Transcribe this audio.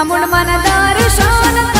ચામુંડ મને દર્શન